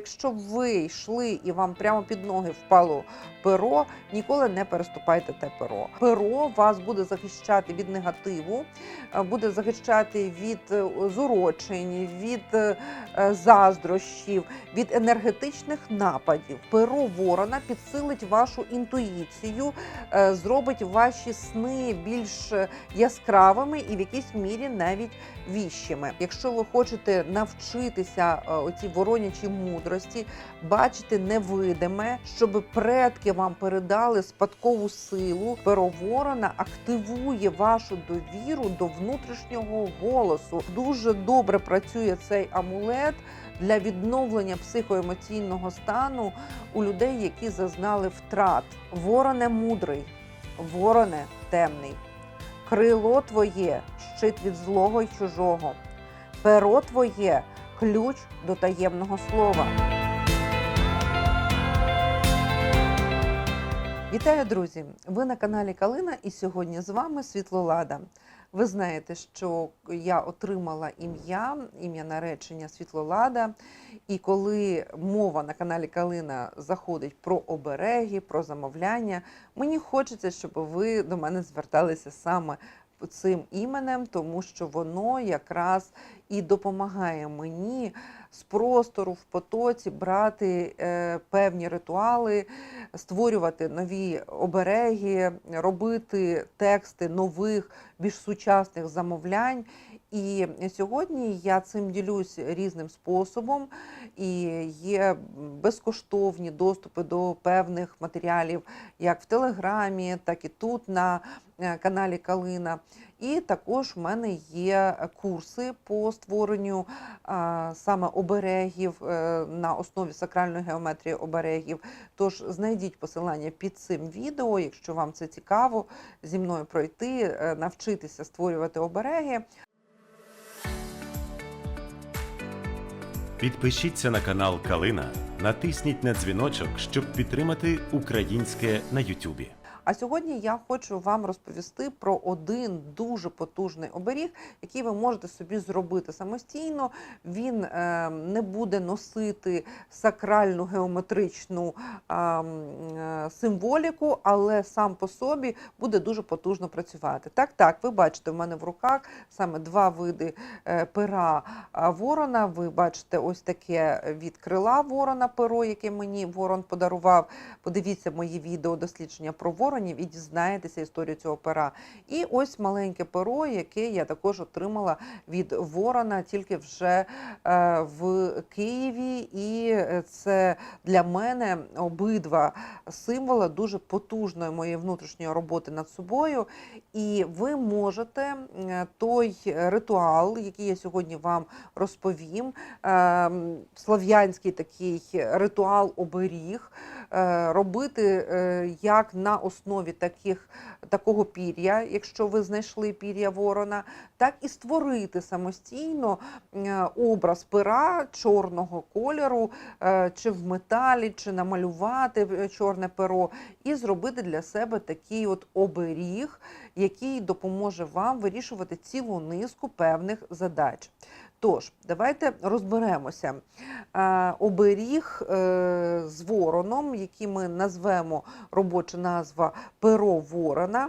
Якщо ви йшли і вам прямо під ноги впало перо, ніколи не переступайте те перо. Перо вас буде захищати від негативу, е, буде захищати від е, зурочень, від е, заздрощів, від енергетичних нападів. Перо ворона підсилить вашу інтуїцію, зробить ваші сни більш яскравими і в якійсь мірі навіть віщими. Якщо ви хочете навчитися оці воронячі мудрості, бачити невидиме, щоб предки вам передали спадкову силу, перо ворона активує вашу довіру до внутрішнього голосу. Дуже добре працює цей амулет. Для відновлення психоемоційного стану у людей, які зазнали втрат. Вороне мудрий, вороне темний. Крило твоє щит від злого й чужого. Перо твоє ключ до таємного слова. Вітаю, друзі! Ви на каналі Калина, і сьогодні з вами Світлолада. Ви знаєте, що я отримала ім'я, ім'я наречення Світлолада. І коли мова на каналі Калина заходить про обереги, про замовляння, мені хочеться, щоб ви до мене зверталися саме цим іменем, тому що воно якраз і допомагає мені з простору в потоці брати е, певні ритуали, створювати нові обереги, робити тексти нових, більш сучасних замовлянь. І сьогодні я цим ділюсь різним способом, і є безкоштовні доступи до певних матеріалів, як в Телеграмі, так і тут на е, каналі Калина. І також в мене є курси по створенню а, саме оберегів е, на основі сакральної геометрії оберегів. Тож знайдіть посилання під цим відео, якщо вам це цікаво, зі мною пройти, е, навчитися створювати обереги. Підпишіться на канал Калина, натисніть на дзвіночок, щоб підтримати українське на Ютубі. А сьогодні я хочу вам розповісти про один дуже потужний оберіг, який ви можете собі зробити самостійно. Він е, не буде носити сакральну геометричну е, е, символіку, але сам по собі буде дуже потужно працювати. Так, так, ви бачите, в мене в руках саме два види е, пера ворона. Ви бачите ось таке від крила ворона перо, яке мені ворон подарував. Подивіться мої відео дослідження про воронів і дізнаєтеся історію цього пера. І ось маленьке перо, яке я також отримала від ворона, тільки вже е, в Києві. І е, це для мене обидва символи дуже потужної моєї внутрішньої роботи над собою. І ви можете е, той ритуал, який я сьогодні вам розповім, е, слов'янський такий ритуал оберіг, робити е, як на основі таких, такого пір'я, якщо ви знайшли пір'я ворона, так і створити самостійно е, образ пера чорного кольору, е, чи в металі, чи намалювати е, чорне перо, і зробити для себе такий от оберіг, який допоможе вам вирішувати цілу низку певних задач. Тож, давайте розберемося. Е, Оберіг е, з вороном, який ми назвемо робоча назва перо ворона.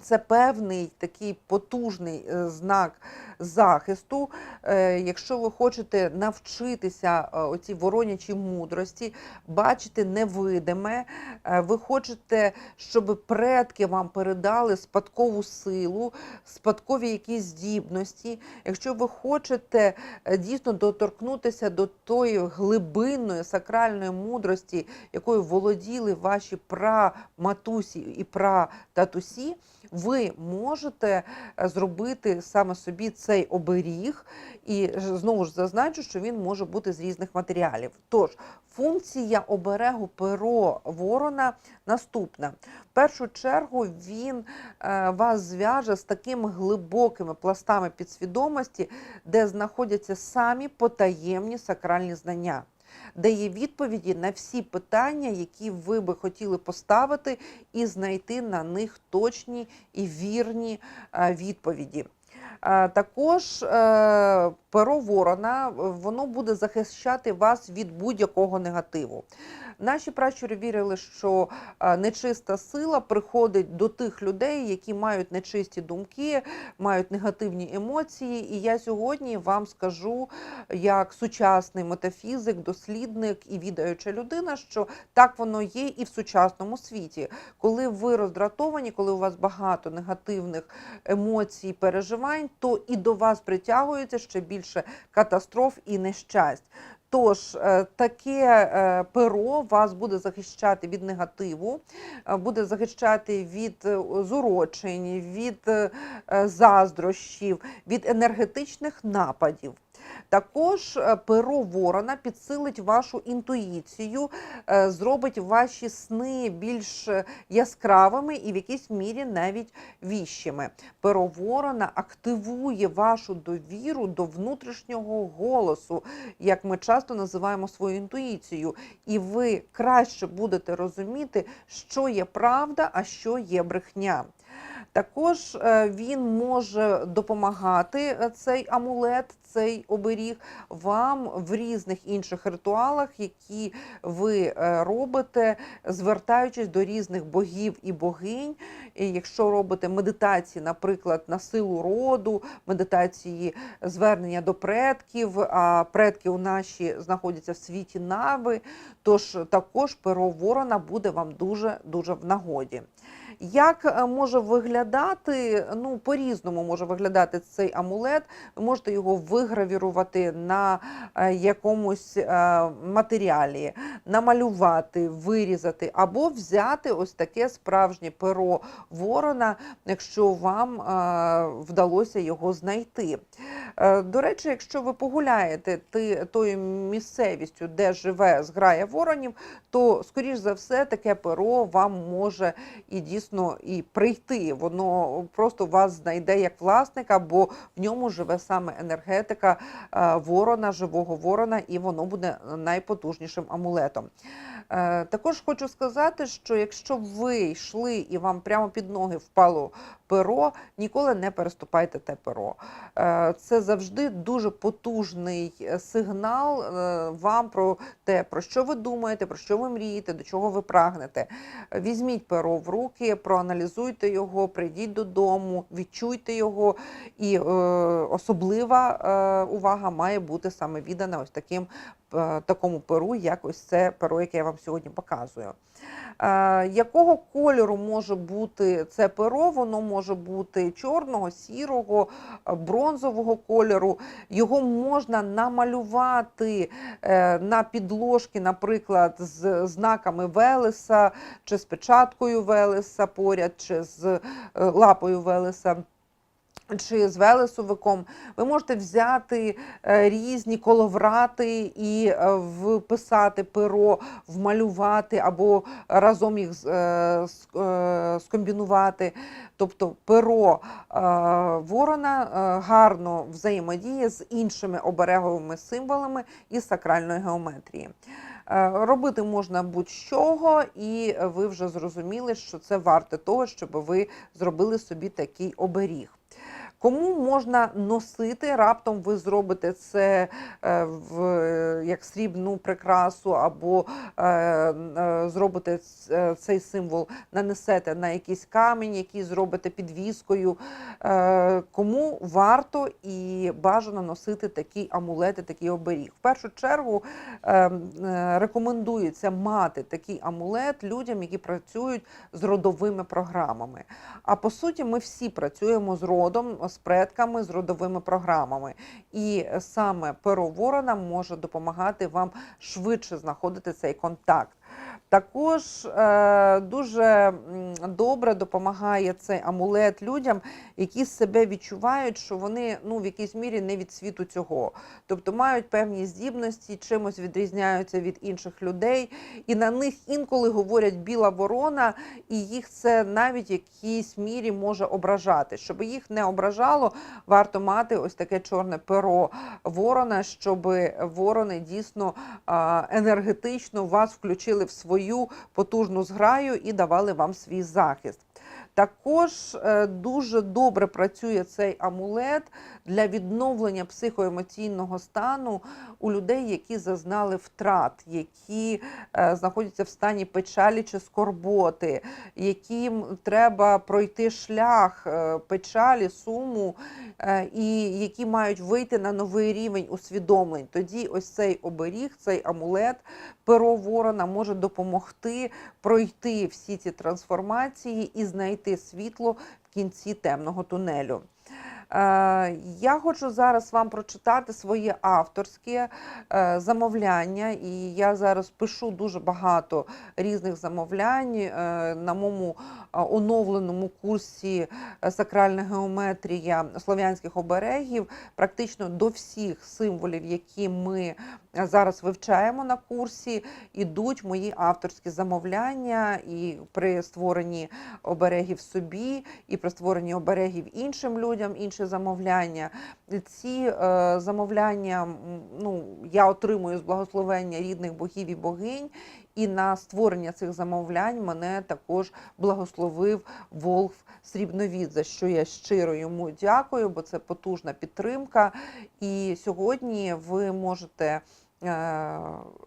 Це певний такий потужний е, знак захисту. Е, Якщо ви хочете навчитися е, оці воронячі мудрості, бачити невидиме, е, ви хочете, щоб предки вам передали спадкову силу, спадкові якісь здібності. Якщо ви хочете дійсно доторкнутися до тої глибинної сакральної мудрості, якою володіли ваші праматусі і прататусі, ви можете зробити саме собі цей оберіг, і знову ж зазначу, що він може бути з різних матеріалів. Тож функція оберегу перо ворона наступна. В першу чергу він е, вас зв'яже з такими глибокими пластами підсвідомості, де знаходяться самі потаємні сакральні знання. Де є відповіді на всі питання, які ви би хотіли поставити, і знайти на них точні і вірні е, відповіді. Е, Також е, перо ворона воно буде захищати вас від будь-якого негативу. Наші пращури вірили, що е, нечиста сила приходить до тих людей, які мають нечисті думки, мають негативні емоції. І я сьогодні вам скажу, як сучасний метафізик, дослідник і відаюча людина, що так воно є і в сучасному світі. Коли ви роздратовані, коли у вас багато негативних емоцій, переживань, то і до вас притягується ще більше катастроф і нещасть. Тож е, таке е, перо вас буде захищати від негативу, е, буде захищати від зурочень, від заздрощів, від енергетичних нападів. Також перо ворона підсилить вашу інтуїцію, зробить ваші сни більш яскравими і в якійсь мірі навіть віщими. Перо ворона активує вашу довіру до внутрішнього голосу, як ми часто називаємо свою інтуїцію, і ви краще будете розуміти, що є правда, а що є брехня. Також е, він може допомагати е, цей амулет, цей оберіг вам в різних інших ритуалах, які ви е, робите, звертаючись до різних богів і богинь. І якщо робите медитації, наприклад, на силу роду, медитації звернення до предків, а предки у наші знаходяться в світі нави, тож також перо ворона буде вам дуже дуже в нагоді. Як е, може виглядати, ну по-різному може виглядати цей амулет. Можете його вигравірувати на е, якомусь е, матеріалі, намалювати, вирізати, або взяти ось таке справжнє перо ворона, якщо вам вдалося його знайти. До речі, якщо ви погуляєте тою місцевістю, де живе зграя воронів, то скоріш за все таке перо вам може і дійсно і прийти. Воно просто вас знайде як власника, бо в ньому живе саме енергетика е, ворона, живого ворона, і воно буде найпотужнішим амулетом. Е, Також хочу сказати, що якщо ви йшли і вам прямо під ноги впало перо, ніколи не переступайте те перо. Е, Це завжди дуже потужний е, сигнал е, вам про те, про що ви думаєте, про що ви мрієте, до чого ви прагнете. Візьміть перо в руки, проаналізуйте його, прийдіть додому, відчуйте його. І особлива увага має бути саме віддана ось таким такому перу, як ось це перо, яке я вам сьогодні показую. Е, якого кольору може бути це перо? Воно може бути чорного, сірого, е, бронзового кольору. Його можна намалювати е, на підложки, наприклад, з знаками Велеса, чи з печаткою Велеса поряд, чи з е, лапою Велеса. Чи з велесовиком ви можете взяти е, різні коловрати і е, вписати перо, вмалювати або разом їх е, скомбінувати. Тобто перо ворона гарно взаємодіє з іншими обереговими символами із сакральної геометрії. Робити можна будь-чого, і ви вже зрозуміли, що це варте того, щоб ви зробили собі такий оберіг. Кому можна носити, раптом ви зробите це е, в, як срібну прикрасу, або е, е, зробите цей символ, нанесете на якийсь камінь, який зробите підвіскою. Кому варто і бажано носити такі амулети, такий оберіг. В першу чергу рекомендується мати такий амулет людям, які працюють з родовими програмами. А по суті, ми всі працюємо з родом, з предками, з родовими програмами. І саме перо ворона може допомагати вам швидше знаходити цей контакт. Також е, дуже добре допомагає цей амулет людям, які себе відчувають, що вони ну, в якійсь мірі не від світу цього. Тобто мають певні здібності, чимось відрізняються від інших людей, і на них інколи говорять біла ворона, і їх це навіть в якійсь мірі може ображати. Щоб їх не ображало, варто мати ось таке чорне перо ворона, щоб ворони дійсно енергетично вас включили в свою потужну зграю і давали вам свій захист. Також е, дуже добре працює цей амулет для відновлення психоемоційного стану у людей, які зазнали втрат, які е, знаходяться в стані печалі чи скорботи, яким треба пройти шлях е, печалі, суму, і які мають вийти на новий рівень усвідомлень. Тоді ось цей оберіг, цей амулет, перо ворона може допомогти пройти всі ці трансформації і знайти світло в кінці темного тунелю. Е, Я хочу зараз вам прочитати своє авторське е, замовляння, і я зараз пишу дуже багато різних замовлянь е, на моєму оновленому курсі сакральна геометрія слов'янських оберегів. Практично до всіх символів, які ми зараз вивчаємо на курсі, ідуть мої авторські замовляння і при створенні оберегів собі, і при створенні оберегів іншим людям, інші замовляння. Ці е, замовляння ну, я отримую з благословення рідних богів і богинь. І на створення цих замовлянь мене також благословив Волф Срібновід, за що я щиро йому дякую, бо це потужна підтримка. І сьогодні ви можете е,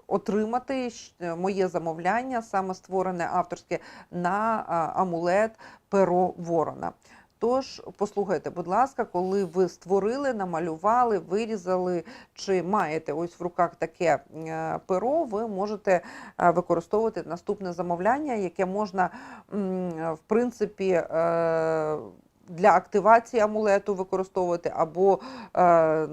отримати моє замовляння, саме створене авторське на амулет перо ворона. Тож послухайте, будь ласка, коли ви створили, намалювали, вирізали, чи маєте ось в руках таке е, перо, ви можете е, використовувати наступне замовляння, яке можна в принципі. е, Для активації амулету використовувати або е,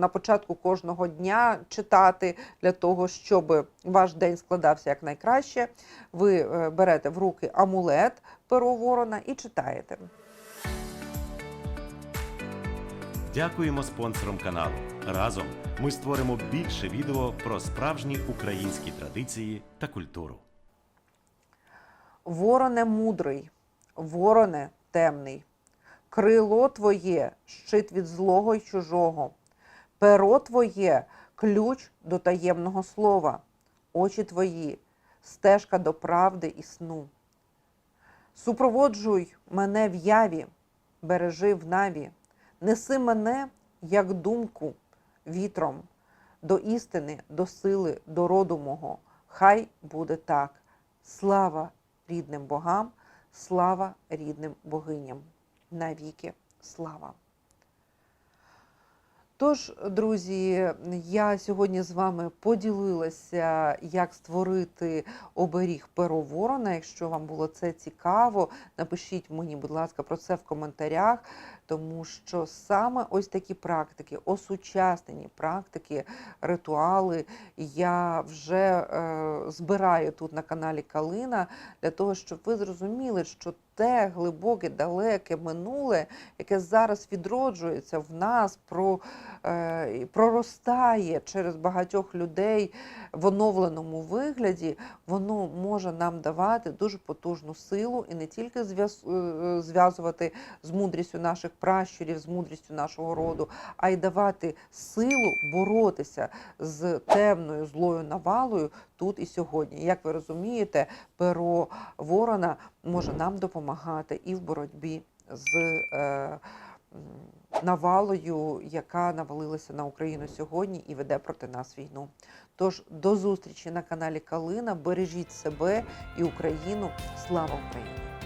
на початку кожного дня читати для того, щоб ваш день складався якнайкраще. Ви берете в руки амулет перо ворона і читаєте. Дякуємо спонсорам каналу. Разом ми створимо більше відео про справжні українські традиції та культуру. Вороне мудрий, вороне темний, крило твоє щит від злого й чужого, перо твоє ключ до таємного слова, очі твої стежка до правди і сну. Супроводжуй мене в яві, бережи в наві, неси мене, як думку, вітром, до істини, до сили, до роду мого. Хай буде так. Слава рідним богам, слава рідним богиням. Навіки слава. Тож, друзі, я сьогодні з вами поділилася, як створити оберіг перо ворона. Якщо вам було це цікаво, напишіть мені, будь ласка, про це в коментарях, тому що саме ось такі практики, осучаснені практики, ритуали я вже е, збираю тут на каналі Калина для того, щоб ви зрозуміли, що те глибоке, далеке минуле, яке зараз відроджується в нас, про, е, проростає через багатьох людей в оновленому вигляді, воно може нам давати дуже потужну силу і не тільки е, зв'язувати з мудрістю наших пращурів, з мудрістю нашого роду, а й давати силу боротися з темною злою навалою тут і сьогодні. Як ви розумієте, перо ворона може нам допомагати і в боротьбі з е, навалою, яка навалилася на Україну сьогодні і веде проти нас війну. Тож до зустрічі на каналі Калина. Бережіть себе і Україну. Слава Україні!